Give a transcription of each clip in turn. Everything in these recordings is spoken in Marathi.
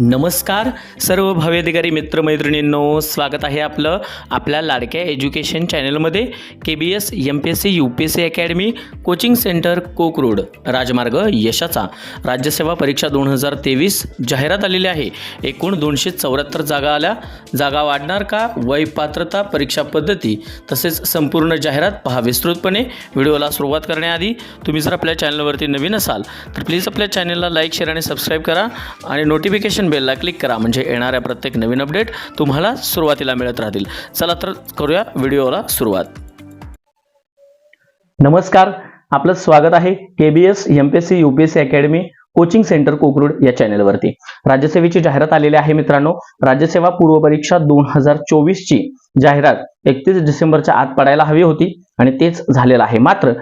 नमस्कार सर्व भावेधिकारी मित्रमैत्रिणींनो स्वागत आहे आपलं आपल्या लाडक्या एज्युकेशन चॅनलमध्ये K B S M P S C U P S C academy coaching centre Kokrud राजमार्ग यशाचा. राज्यसेवा परीक्षा दोन हजार तेवीस जाहिरात आलेली आहे. एकूण दोनशे चौऱ्याहत्तर जागा आल्या. जागा वाढणार का? वय पात्रता परीक्षा पद्धती तसेच संपूर्ण जाहिरात पहा विस्तृतपणे. व्हिडिओला सुरुवात करण्याआधी तुम्ही जर आपल्या चॅनलवरती नवीन असाल तर प्लीज आपल्या चॅनलला लाईक शेअर आणि सबस्क्राईब करा आणि नोटिफिकेशन बेलला क्लिक करा. म्हणजे येणाऱ्या प्रत्येक नवीन अपडेट तुम्हाला सुरुवातीला मिळत राहतील. चला तर करूया व्हिडिओला सुरुवात. नमस्कार. आपलं स्वागत आहे K B S M P S C UPSC academy coaching centre Kokrud या चॅनलवरती राज्यसेवेची जाहिरात आलेली आहे मित्रांनो. राज्यसेवा पूर्व परीक्षा दोन हजार चोवीसची जाहिरात एकतीस डिसेंबरच्या आत पडायला हवी होती आणि तेच झालेलं आहे. मात्र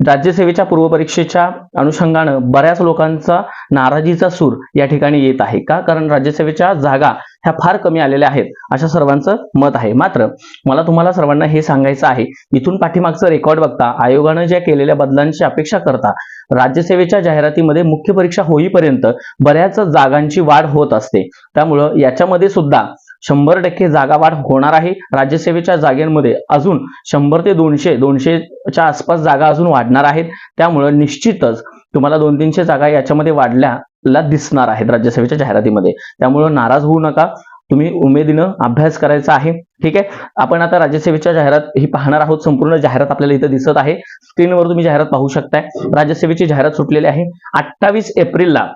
राज्यसेवेच्या पूर्व परीक्षेच्या अनुषंगानं बऱ्याच लोकांचा नाराजीचा सूर या ठिकाणी येत आहे का? कारण राज्यसेवेच्या जागा ह्या फार कमी आलेल्या आहेत अशा सर्वांचं मत आहे. मात्र मला तुम्हाला सर्वांना हे सांगायचं आहे इथून पाठीमागचं रेकॉर्ड बघता आयोगानं ज्या केलेल्या बदलांची अपेक्षा करता राज्यसेवेच्या जाहिरातीमध्ये मुख्य परीक्षा होईपर्यंत बऱ्याच जागांची वाढ होत असते. त्यामुळं याच्यामध्ये सुद्धा शंभर टक्के जागावाढ होणार आहे. राज्यसेवेच्या जागेमध्ये अजून शंभर ते दोनशे दोनशेच्या आसपास जागा अजून वाढणार आहेत. त्यामुळं निश्चितच तुम्हाला दोन तीनशे जागा याच्यामध्ये वाढल्याला दिसणार आहेत राज्यसेवेच्या जाहिरातीमध्ये. त्यामुळं नाराज होऊ नका. तुम्ही उमेदीनं अभ्यास करायचा आहे. ठीक आहे? आपण आता राज्यसेवेच्या जाहिरात ही पाहणार आहोत. संपूर्ण जाहिरात आपल्याला इथं दिसत आहे. स्क्रीनवर तुम्ही जाहिरात पाहू शकताय. राज्यसेवेची जाहिरात सुटलेली आहे. अठ्ठावीस एप्रिलला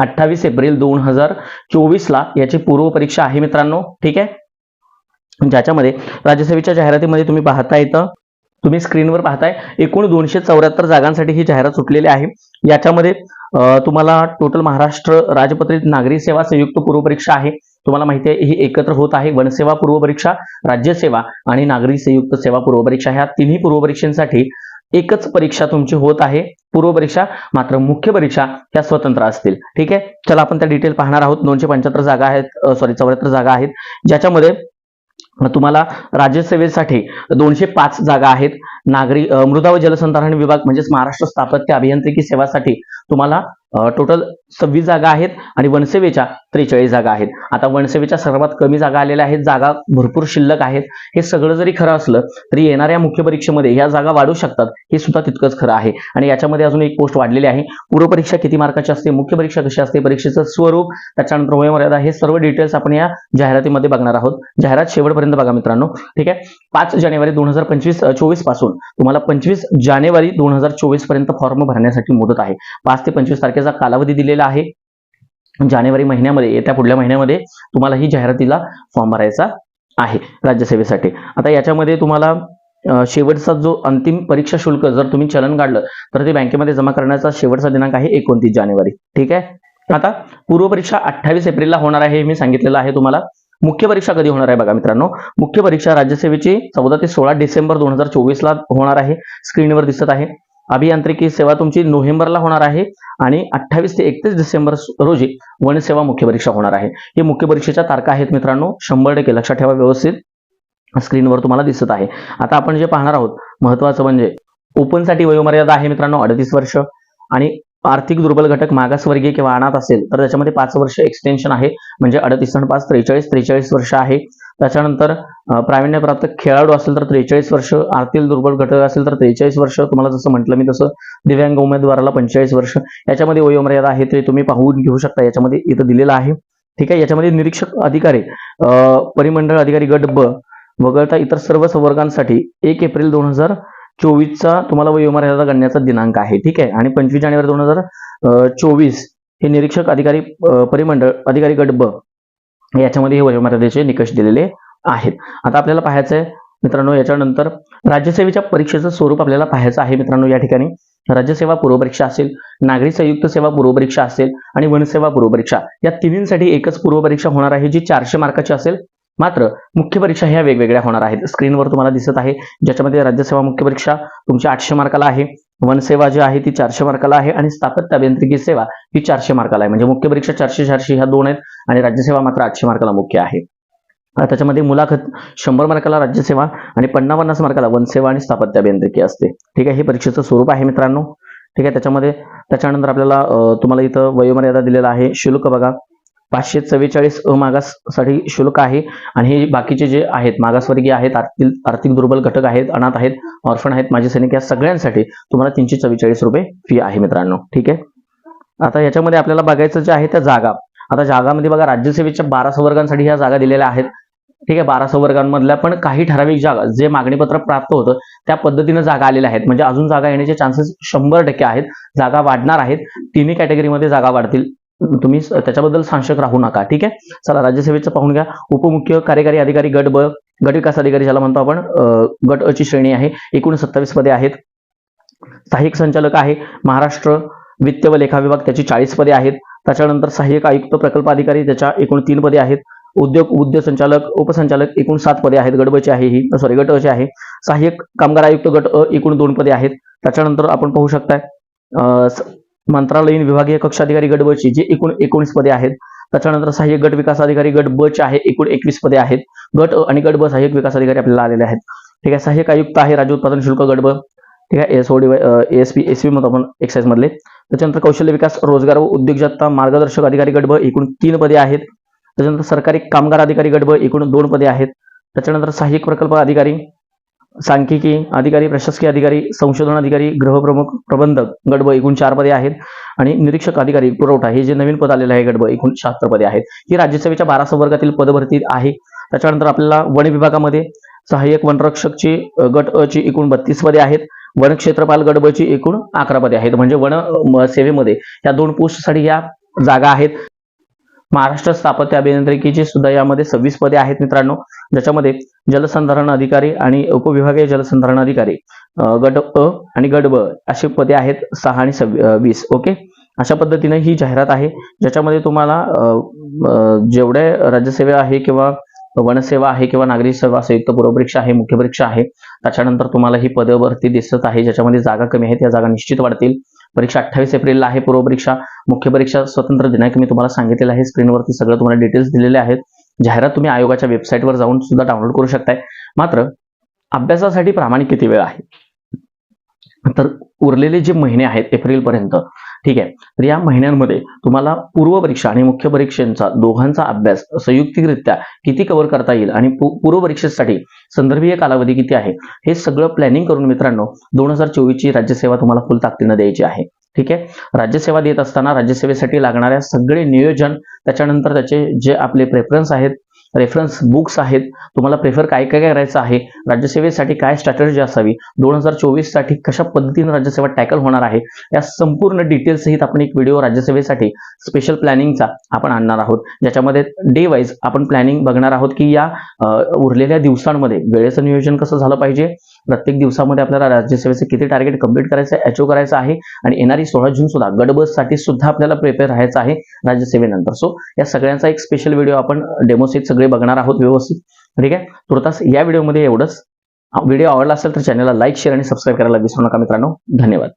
अठ्ठावीस एप्रिल दोन हजार चोवीसला याची पूर्व परीक्षा आहे मित्रांनो ठीक आहे? ज्याच्यामध्ये राज्यसभेच्या जाहिरातीमध्ये तुम्ही पाहता येतं तुम्ही स्क्रीनवर पाहताय एकूण दोनशे चौऱ्याहत्तर जागांसाठी ही जाहिरात सुटलेली आहे. याच्यामध्ये तुम्हाला टोटल महाराष्ट्र राजपत्रित नागरी सेवा संयुक्त पूर्व परीक्षा आहे. तुम्हाला माहिती आहे ही एकत्र होत आहे. वनसेवा पूर्व परीक्षा राज्यसेवा आणि नागरी संयुक्त सेवा पूर्व परीक्षा ह्या तिन्ही पूर्व परीक्षांसाठी एकच परीक्षा तुमची होत आहे. पूर्व परीक्षा मात्र मुख्य परीक्षा ह्या स्वतंत्र असतील. ठीक आहे? चला आपण त्या डिटेल पाहणार आहोत. दोनशे पंच्याहत्तर जागा आहेत सॉरी चौऱ्याहत्तर जागा आहेत. ज्याच्यामध्ये तुम्हाला राज्यसेवेसाठी दोनशे पाच जागा आहेत. नागरी मृदा व जलसंधारण विभाग म्हणजेच महाराष्ट्र स्थापत्य अभियांत्रिकी सेवासाठी तुम्हाला टोटल सव्वीस जागा आहेत आणि वनसेवेच्या त्रेचाळीस जागा आहेत. आता वनसेवेच्या सर्वात कमी जागा आलेल्या आहेत जागा भरपूर शिल्लक आहेत. हे सगळं जरी खरं असलं तरी येणाऱ्या मुख्य परीक्षेमध्ये ह्या जागा वाढू शकतात हे सुद्धा तितकंच खरं आहे. आणि याच्यामध्ये अजून एक पोस्ट वाढलेली आहे. पूर्वपरीक्षा किती मार्काची असते मुख्य परीक्षा कशी असते परीक्षेचं स्वरूप त्याच्यानंतर वयमर्यादा हे सर्व डिटेल्स आपण या जाहिरातीमध्ये बघणार आहोत. जाहिरात शेवटपर्यंत बघा मित्रांनो. ठीक आहे? पाच जानेवारी दोन हजार पंचवीस चोवीसपासून तुम्हाला पंचवीस जानेवारी दोन हजार चोवीसपर्यंत फॉर्म भरण्यासाठी मुदत आहे. पाच ते पंचवीस तारखेचा कालावधी दिलेला आहे. जानेवारी महिन्यामध्ये येत्या पुढल्या महिन्यामध्ये तुम्हाला ही जाहिरातीला फॉर्म भरायचा आहे राज्यसेवेसाठी. आता याच्यामध्ये तुम्हाला शेवटचा जो अंतिम परीक्षा शुल्क जर तुम्ही चलन काढलं तर ते बँकेमध्ये जमा करण्याचा शेवटचा दिनांक आहे एकोणतीस जानेवारी. ठीक आहे? आता पूर्व परीक्षा अठ्ठावीस एप्रिलला होणार आहे हे मी सांगितलेलं आहे तुम्हाला. मुख्य परीक्षा कधी होणार आहे बघा मित्रांनो? मुख्य परीक्षा राज्यसेवेची चौदा ते सोळा डिसेंबर दोन हजार चोवीसला होणार आहे. स्क्रीनवर दिसत आहे. अभियांत्रिकी सेवा तुमची नोव्हेंबरला होणार आहे आणि अठ्ठावीस ते एकतीस डिसेंबर रोजी वनसेवा मुख्य परीक्षा होणार आहे. ही मुख्य परीक्षेच्या तारखा आहेत मित्रांनो शंभर टक्के लक्षात ठेवा व्यवस्थित. स्क्रीनवर तुम्हाला दिसत आहे. आता आपण जे पाहणार आहोत महत्वाचं म्हणजे ओपनसाठी वयोमर्यादा आहे मित्रांनो अडतीस वर्ष आणि आर्थिक दुर्बल घटक मागासवर्गीय किंवा अनाथ असेल तर त्याच्यामध्ये पाच वर्ष एक्सटेन्शन आहे. म्हणजे अडतीस पाच त्रेचाळीस त्रेचाळीस वर्ष आहे. त्याच्यानंतर प्रावीण्यप्राप्त खेळाडू असेल तर त्रेचाळीस वर्ष आर्थिक दुर्बल घटक असेल तर त्रेचाळीस वर्ष तुम्हाला जसं म्हटलं मी तसं दिव्यांग उमेदवाराला पंचेचाळीस वर्ष. याच्यामध्ये वयोमर्यादा आहे ते तुम्ही पाहून घेऊ शकता याच्यामध्ये इथं दिलेलं आहे. ठीक आहे याच्यामध्ये निरीक्षक अधिकारी परिमंडळ अधिकारी गट ब वगळता इतर सर्व संवर्गांसाठी एक एप्रिल दोन हजार चोवीसचा तुम्हाला वयोमर्यादा गणण्याचा दिनांक आहे. ठीक आहे आणि पंचवीस जानेवारी दोन हजार चोवीस हे निरीक्षक अधिकारी परिमंडळ अधिकारी गट ब याच्यामध्ये हे वयोमर्यादेचे निकष दिलेले आहेत. आता आपल्याला पाहायचं आहे मित्रांनो याच्यानंतर राज्यसेवेच्या परीक्षेचं स्वरूप आपल्याला पाहायचं आहे मित्रांनो या ठिकाणी. राज्यसेवा पूर्वपरीक्षा असेल नागरी संयुक्त सेवा पूर्वपरीक्षा असेल आणि वनसेवा पूर्व परीक्षा या तिन्हींसाठी एकच पूर्व परीक्षा होणार आहे जी चारशे मार्काची असेल. मात्र मुख्य परीक्षा ह्या वेगवेगळ्या होणार आहेत. स्क्रीनवर तुम्हाला दिसत आहे ज्याच्यामध्ये राज्यसेवा मुख्य परीक्षा तुमच्या आठशे मार्काला आहे. वनसेवा जी आहे ती चारशे मार्काला आहे आणि स्थापत्य अभियांत्रिकी सेवा ही चारशे मार्काला आहे. म्हणजे मुख्य परीक्षा चारशे चारशे ह्या दोन आहेत आणि राज्यसेवा मात्र आठशे मार्काला मुख्य आहे. त्याच्यामध्ये मुलाखत शंभर मार्काला राज्यसेवा आणि पन्नास मार्काला वनसेवा आणि स्थापत्य अभियांत्रिकी असते. ठीक आहे हे परीक्षेचं स्वरूप आहे मित्रांनो. ठीक आहे त्याच्यामध्ये त्याच्यानंतर आपल्याला तुम्हाला इथं वयोमर्यादा दिलेला आहे. शुल्क बघा. पाचशे चव्वेचाळीस अ मागाससाठी शुल्क आहे. आणि हे बाकीचे जे आहेत मागासवर्गीय आहेत आर्थिक आर्थिक दुर्बल घटक आहेत अनाथ आहेत ऑर्फन आहेत माझे सैनिक या सगळ्यांसाठी तुम्हाला तीनशे चव्वेचाळीस रुपये फी आहे मित्रांनो. ठीक आहे? आता याच्यामध्ये आपल्याला बघायचं जे आहे त्या जागा. आता जागामध्ये बघा राज्यसेवेच्या बारा संवर्गांसाठी ह्या जागा दिलेल्या आहेत. ठीक आहे? बारा संवर्गांमधल्या पण काही ठराविक जागा जे मागणीपत्र प्राप्त होतं त्या पद्धतीनं जागा आलेल्या आहेत. म्हणजे अजून जागा येण्याचे चान्सेस शंभर टक्के आहेत. जागा वाढणार आहेत. तिन्ही कॅटेगरीमध्ये जागा वाढतील. तुम्ही त्याच्याबद्दल सांशक राहू नका ठीक आहे? चला राज्यसेवेचं पाहून घ्या. उपमुख्य कार्यकारी अधिकारी गट ब गट विकास अधिकारी ज्याला म्हणतो आपण गट अ ची श्रेणी आहे एकूण सत्तावीस पदे आहेत. सहाय्यक संचालक आहे महाराष्ट्र वित्त व लेखा विभाग त्याची चाळीस पदे आहेत. त्याच्यानंतर सहाय्यक आयुक्त प्रकल्प अधिकारी त्याच्या एकूण तीन पदे आहेत. उद्योग उद्योग संचालक उपसंचालक एकूण सात पदे आहेत. गडबचे आहे ही सॉरी गट अ आहे. सहाय्यक कामगार आयुक्त गट अ एकूण दोन पदे आहेत. त्याच्यानंतर आपण पाहू शकताय अं, मंत्रालयीन विभागीय कक्ष अधिकारी गट बची जे एकूण एकोणीस पदे आहेत. त्याच्यानंतर सहाय्यक गट विकास अधिकारी गट ब चे आहे एकूण एकवीस पदे आहेत. गट आणि गट ब सहाय्यक विकास अधिकारी आपल्याला आलेले आहेत. ठीक आहे सहाय्यक आयुक्त आहे राज्य उत्पादन शुल्क गट ब. ठीक आहे S O D S P S P म्हणतो आपण एक्साइज मधले. त्याच्यानंतर कौशल्य विकास रोजगार व उद्योजकता मार्गदर्शक अधिकारी गट ब एकूण तीन पदे आहेत. त्याच्यानंतर सरकारी कामगार अधिकारी गट ब एकूण दोन पदे आहेत. त्याच्यानंतर सहाय्यक प्रकल्प अधिकारी सांख्यिकी अधिकारी प्रशासकीय अधिकारी संशोधन अधिकारी गृहप्रमुख प्रबंधक गडब एकूण चार पदे आहेत. आणि निरीक्षक अधिकारी पुरवठा हे जे नवीन पद आलेलं आहे गडब एकूण शहात्तर पदे आहेत. ही राज्यसेवेच्या बारा संवर्गातील पदभरती आहे. त्याच्यानंतर आपल्याला वन विभागामध्ये सहाय्यक वनरक्षकची गट अ ची एकूण बत्तीस पदे आहेत. वन क्षेत्रपाल एकूण अकरा पदे आहेत. म्हणजे वन सेवेमध्ये या दोन पोस्टसाठी या जागा आहेत. महाराष्ट्र स्थापत्य अभियांत्रिकीची सुद्धा यामध्ये सव्वीस पदे आहेत मित्रांनो ज्याच्यामध्ये जलसंधारण अधिकारी आणि उपविभागीय जलसंधारण अधिकारी गट अ आणि गट ब अशी पदे आहेत सहा आणि सव्वी वीस ओके? अशा पद्धतीने ही जाहिरात आहे ज्याच्यामध्ये तुम्हाला अ, जेवढे राज्यसेवा आहे किंवा वनसेवा आहे किंवा नागरी सेवा संयुक्त पूर्वपरीक्षा आहे मुख्य परीक्षा आहे त्याच्यानंतर तुम्हाला ही पदभरती दिसत आहे ज्याच्यामध्ये जागा कमी आहेत या जागा निश्चित वाढतील. परीक्षा अठ्ठावीस एप्रिलला आहे पूर्वपरीक्षा मुख्य परीक्षा स्वतंत्र दिनांक मी तुम्हाला सांगितलेलं आहे. स्क्रीनवरती सगळं तुम्हाला डिटेल्स दिलेले आहेत. जाहिरात तुम्ही आयोगाच्या वेबसाईटवर जाऊन सुद्धा डाउनलोड करू शकताय. मात्र अभ्यासासाठी प्रामाणिक किती वेळ आहे? तर उरलेले जे महिने आहेत एप्रिलपर्यंत ठीक आहे? तर या महिन्यांमध्ये तुम्हाला पूर्व परीक्षा आणि मुख्य परीक्षेचा दोघांचा अभ्यास संयुक्तिकरित्या किती कव्हर करता येईल आणि पूर्व परीक्षेसाठी संदर्भीय कालावधी किती आहे? हे सगळं प्लॅनिंग करून मित्रांनो दोन हजार चोवीसची राज्यसेवा तुम्हाला फुल ताकदीनं द्यायची आहे. ठीक आहे? राज्यसेवा देत असताना राज्यसेवेसाठी लागणाऱ्या सगळे नियोजन त्याच्यानंतर त्याचे जे आपले प्रेफरन्स आहेत रेफरन्स बुक्स आहेत. तुम्हाला प्रेफर काय काय करायचं आहे? राज्यसेवेसाठी काय स्ट्रॅटर्जी असावी? दोन हजार चोवीससाठी कशा पद्धतीने राज्यसेवा टॅकल होणार आहे? या संपूर्ण डिटेल्सहित आपण एक व्हिडिओ राज्यसेवेसाठी स्पेशल प्लॅनिंगचा आपण आणणार आहोत. ज्याच्यामध्ये डे वाईज आपण प्लॅनिंग बघणार आहोत की या उरलेल्या दिवसांमध्ये वेळेचं नियोजन कसं झालं पाहिजे? प्रत्येक दिवसामध्ये आपल्याला राज्यसेवेचे किती टार्गेट कंप्लीट करायचं आहे अचीव करायचं आहे? आणि येणारी सोळा जून सुद्धा गडबससाठी सुद्धा आपल्याला प्रिपेअर राहायचं आहे राज्यसेवेनंतर. सो या सगळ्यांचा एक स्पेशल व्हिडिओ आपण डेमोसेट सगळे बघणार आहोत व्यवस्थित. ठीक आहे? तुर्तास या व्हिडिओमध्ये एवढंच. व्हिडिओ आवडला असेल तर चॅनलला लाईक शेअर आणि सबस्क्राईब करायला विसरू नका मित्रांनो. धन्यवाद.